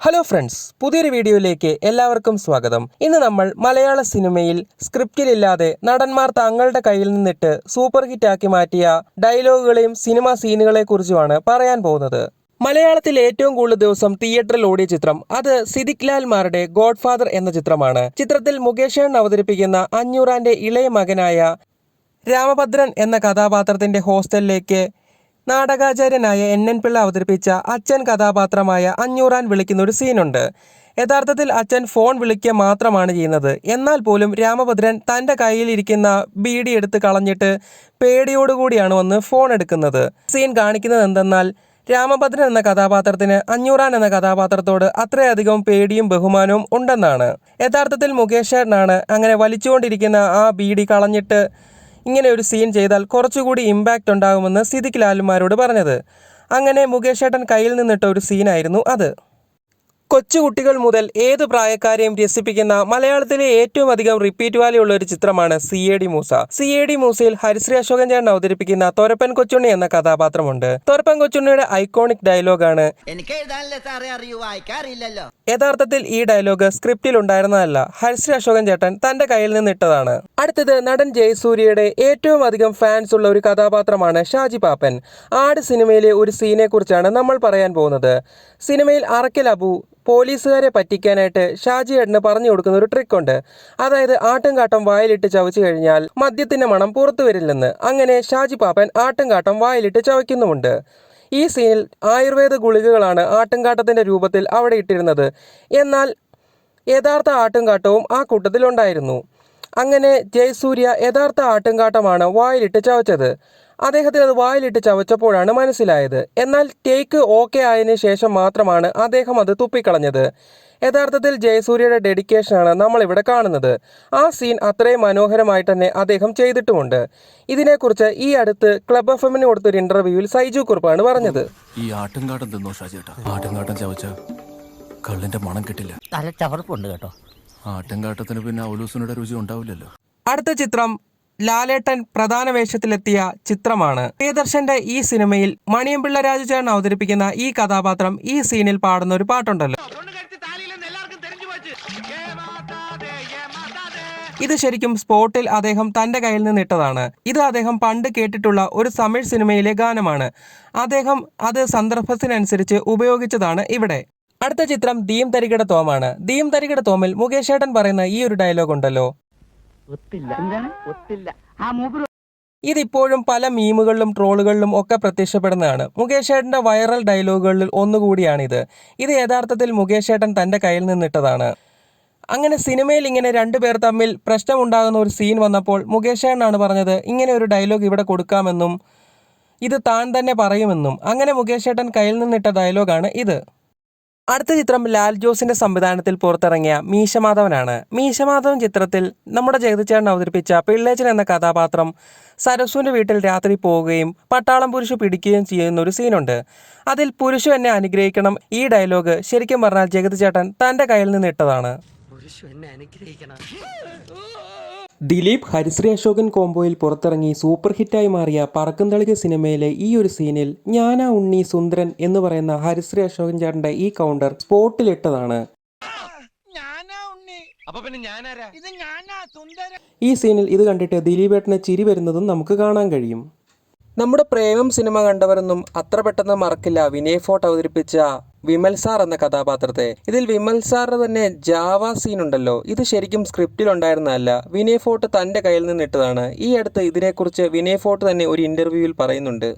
Hello friends പുതിയൊരു വീഡിയോയിലേക്ക് എല്ലാവർക്കും സ്വാഗതം. ഇന്ന് നമ്മൾ മലയാള സിനിമയിൽ സ്ക്രിപ്റ്റിലില്ലാതെ നടന്മാർ തങ്ങളുടെ കയ്യിൽ നിന്നിട്ട് സൂപ്പർ ഹിറ്റാക്കി മാറ്റിയ ഡയലോഗുകളെയും സിനിമ സീനുകളെ കുറിച്ചുമാണ് പറയാൻ പോകുന്നത്. മലയാളത്തിൽ ഏറ്റവും കൂടുതൽ ദിവസം തിയേറ്ററിൽ ഓടിയ ചിത്രം അത് സിദിഖ് ലാൽമാരുടെ ഗോഡ് ഫാദർ എന്ന ചിത്രമാണ്. ചിത്രത്തിൽ മുകേഷേൺ അവതരിപ്പിക്കുന്ന അഞ്ഞൂറാന്റെ ഇളയ മകനായ രാമഭദ്രൻ എന്ന കഥാപാത്രത്തിന്റെ ഹോസ്റ്റലിലേക്ക് നാടകാചാര്യനായ എൻ എൻ പിള്ള അവതരിപ്പിച്ച അച്ഛൻ കഥാപാത്രമായ അഞ്ഞൂറാൻ വിളിക്കുന്ന ഒരു സീനുണ്ട്. യഥാർത്ഥത്തിൽ അച്ഛൻ ഫോൺ വിളിക്കുക മാത്രമാണ് ചെയ്യുന്നത്. എന്നാൽ പോലും രാമഭദ്രൻ തന്റെ കയ്യിലിരിക്കുന്ന ബീഡി എടുത്ത് കളഞ്ഞിട്ട് പേടിയോടുകൂടിയാണ് വന്ന് ഫോൺ എടുക്കുന്നത്. സീൻ കാണിക്കുന്നത് എന്തെന്നാൽ രാമഭദ്രൻ എന്ന കഥാപാത്രത്തിന് അഞ്ഞൂറാൻ എന്ന കഥാപാത്രത്തോട് അത്രയധികം പേടിയും ബഹുമാനവും ഉണ്ടെന്നാണ്. യഥാർത്ഥത്തിൽ മുകേഷ് ആണ് അങ്ങനെ വലിച്ചുകൊണ്ടിരിക്കുന്ന ആ ബീഡി കളഞ്ഞിട്ട് ഇങ്ങനെ ഒരു സീൻ ചെയ്താൽ കുറച്ചുകൂടി ഇമ്പാക്റ്റ് ഉണ്ടാകുമെന്ന് സിദിഖ് ലാലുമാരോട് പറഞ്ഞത്. അങ്ങനെ മുകേഷ് ഏട്ടൻ കയ്യിൽ നിന്നിട്ട ഒരു സീനായിരുന്നു അത്. കൊച്ചുകുട്ടികൾ മുതൽ ഏത് പ്രായക്കാരെയും രസിപ്പിക്കുന്ന മലയാളത്തിലെ ഏറ്റവും അധികം റിപ്പീറ്റ് വാല്യൂ ഉള്ള ഒരു ചിത്രമാണ് C A D Moosa. C A D മൂസയിൽ ഹരിശ്രീ അശോകൻ ചേട്ടൻ അവതരിപ്പിക്കുന്ന തോരപ്പൻ കൊച്ചുണ്ണി എന്ന കഥാപാത്രമുണ്ട്. തോരപ്പൻ കൊച്ചുണ്ണിയുടെ ഐക്കോണിക് ഡയലോഗാണ് എനിക്ക് വായിക്കാറില്ലല്ലോ. യഥാർത്ഥത്തിൽ ഈ ഡയലോഗ് സ്ക്രിപ്റ്റിൽ ഉണ്ടായിരുന്നതല്ല. ഹരിശ്രീ അശോകൻ ചേട്ടൻ തന്റെ കയ്യിൽ നിന്ന് ഇട്ടതാണ്. അടുത്തത് നടൻ ജയസൂര്യയുടെ ഏറ്റവും അധികം ഫാൻസ് ഉള്ള ഒരു കഥാപാത്രമാണ് ഷാജി പാപ്പൻ. ആട് സിനിമയിലെ ഒരു സീനെ കുറിച്ചാണ് നമ്മൾ പറയാൻ പോകുന്നത്. സിനിമയിൽ അറക്കൽ അബു പോലീസുകാരെ പറ്റിക്കാനായിട്ട് ഷാജി ഏട്ടന് പറഞ്ഞു കൊടുക്കുന്ന ഒരു ട്രിക്ക് ഉണ്ട്. അതായത് ആട്ടുംകാട്ടം വായിലിട്ട് ചവച്ചു കഴിഞ്ഞാൽ മദ്യത്തിന്റെ മണം പുറത്തു വരില്ലെന്ന്. അങ്ങനെ ഷാജി പാപ്പൻ ആട്ടുംകാട്ടം വായിലിട്ട് ചവയ്ക്കുന്നുമുണ്ട്. ഈ സീനിൽ ആയുർവേദ ഗുളികകളാണ് ആട്ടുംകാട്ടത്തിന്റെ രൂപത്തിൽ അവിടെ ഇട്ടിരുന്നത്. എന്നാൽ യഥാർത്ഥ ആട്ടുംകാട്ടവും ആ കൂട്ടത്തിലുണ്ടായിരുന്നു. അങ്ങനെ ജയസൂര്യ യഥാർത്ഥ ആട്ടുംകാട്ടമാണ് വായിലിട്ട് ചവച്ചത്. അദ്ദേഹത്തിന് അത് വായിലിട്ട് ചവച്ചപ്പോഴാണ് മനസ്സിലായത്. എന്നാൽ ടേക്ക് ഓക്കെ ആയതിനു ശേഷം മാത്രമാണ് അദ്ദേഹം അത് തുപ്പിക്കളഞ്ഞത്. യഥാർത്ഥത്തിൽ ജയസൂര്യയുടെ ഡെഡിക്കേഷനാണ് നമ്മളിവിടെ കാണുന്നത്. ആ സീൻ അത്രയും മനോഹരമായിട്ട് തന്നെ അദ്ദേഹം ചെയ്തിട്ടുമുണ്ട്. ഇതിനെക്കുറിച്ച് ഈ അടുത്ത് ക്ലബ് എഫ് എമ്മിന് കൊടുത്തൊരു ഇന്റർവ്യൂവിൽ സൈജു കുറുപ്പാണ് പറഞ്ഞത്. ഈ ആട്ടുംകാട്ടം തിന്നോ ഷാജേട്ടാ ആട്ടുംകാട്ടം ചവച്ച കള്ളിന്റെ മണം കിട്ടില്ല. തല ചവർപ്പുണ്ട് കേട്ടോ. ആട്ടുംകാട്ടത്തിന് പിന്നെ ഔലൂസിനുടെ രുചി ഉണ്ടാവില്ലല്ലോ. അടുത്ത ചിത്രം ലാലേട്ടൻ പ്രധാന വേഷത്തിലെത്തിയ ചിത്രമാണ്. പ്രിയദർശന്റെ ഈ സിനിമയിൽ മണിയമ്പിള്ള രാജുചേരൻ അവതരിപ്പിക്കുന്ന ഈ കഥാപാത്രം ഈ സീനിൽ പാടുന്ന ഒരു പാട്ടുണ്ടല്ലോ. ഇത് ശരിക്കും സ്പോട്ടിൽ അദ്ദേഹം തന്റെ കയ്യിൽ നിന്ന് ഇട്ടതാണ്. ഇത് അദ്ദേഹം പണ്ട് കേട്ടിട്ടുള്ള ഒരു തമിഴ് സിനിമയിലെ ഗാനമാണ്. അദ്ദേഹം അത് സന്ദർഭത്തിനനുസരിച്ച് ഉപയോഗിച്ചതാണ് ഇവിടെ. അടുത്ത ചിത്രം ദീം തരികട തോമാണ്. ദീം തരികട തോമിൽ മുകേഷ് ഏട്ടൻ പറയുന്ന ഈ ഒരു ഡയലോഗ് ഉണ്ടല്ലോ. ഇതിപ്പോഴും പല മീമുകളിലും ട്രോളുകളിലും ഒക്കെ പ്രത്യക്ഷപ്പെടുന്നതാണ്. മുകേഷ് ഏട്ടന്റെ വൈറൽ ഡയലോഗുകളിൽ ഒന്നുകൂടിയാണിത്. ഇത് യഥാർത്ഥത്തിൽ മുകേഷ് ഏട്ടൻ തന്റെ കയ്യിൽ നിന്നിട്ടതാണ്. അങ്ങനെ സിനിമയിൽ ഇങ്ങനെ രണ്ടുപേർ തമ്മിൽ പ്രശ്നമുണ്ടാകുന്ന ഒരു സീൻ വന്നപ്പോൾ മുകേഷ് ഏട്ടനാണ് പറഞ്ഞത് ഇങ്ങനെ ഒരു ഡയലോഗ് ഇവിടെ കൊടുക്കാമെന്നും ഇത് താൻ തന്നെ പറയുമെന്നും. അങ്ങനെ മുകേഷ് ഏട്ടൻ കയ്യിൽ നിന്നിട്ട ഡയലോഗാണ് ഇത്. അടുത്ത ചിത്രം ലാൽ ജോസിന്റെ സംവിധാനത്തിൽ പുറത്തിറങ്ങിയ മീശമാധവനാണ്. മീശമാധവൻ ചിത്രത്തിൽ നമ്മുടെ ജഗതിച്ചേട്ടൻ അവതരിപ്പിച്ച പിള്ളേച്ചൻ എന്ന കഥാപാത്രം സരസുവിന്റെ വീട്ടിൽ രാത്രി പോവുകയും പട്ടാളം പുരുഷ പിടിക്കുകയും ചെയ്യുന്ന ഒരു സീനുണ്ട്. അതിൽ പുരുഷു എന്നെ അനുഗ്രഹിക്കണം. ഈ ഡയലോഗ് ശരിക്കും പറഞ്ഞാൽ ജഗതിച്ചേട്ടൻ തന്റെ കയ്യിൽ നിന്ന് ഇട്ടതാണ്. ദിലീപ് ഹരിശ്രീ അശോകൻ കോംബോയിൽ പുറത്തിറങ്ങി സൂപ്പർ ഹിറ്റായി മാറിയ പറക്കും തളിക സിനിമയിലെ ഈ ഒരു സീനിൽ ഞാനാ ഉണ്ണി സുന്ദരൻ എന്ന് പറയുന്ന ഹരിശ്രീ അശോകൻ ചേട്ടന്റെ ഈ കൗണ്ടർ സ്പോട്ടിലിട്ടതാണ്. ഈ സീനിൽ ഇത് കണ്ടിട്ട് ദിലീപ് ഏട്ടനെ ചിരി വരുന്നതും നമുക്ക് കാണാൻ കഴിയും. നമ്മുടെ പ്രേമം സിനിമ കണ്ടവരൊന്നും അത്ര പെട്ടെന്ന് മറക്കില്ല. വിനയ് ഫോർട്ട് അവതരിപ്പിച്ച വിമൽ സാർ എന്ന കഥാപാത്രത്തെ. ഇതിൽ വിമൽ സാറിന് തന്നെ ജാവ സീൻ ഉണ്ടല്ലോ. ഇത് ശരിക്കും സ്ക്രിപ്റ്റിൽ ഉണ്ടായിരുന്നതല്ല. വിനയ് ഫോർട്ട് തന്റെ കയ്യിൽ നിന്ന് ഇട്ടതാണ് ഈ അടുത്ത് ഇതിനെക്കുറിച്ച് വിനയ് ഫോർട്ട് തന്നെ ഒരു ഇന്റർവ്യൂവിൽ പറയുന്നുണ്ട്.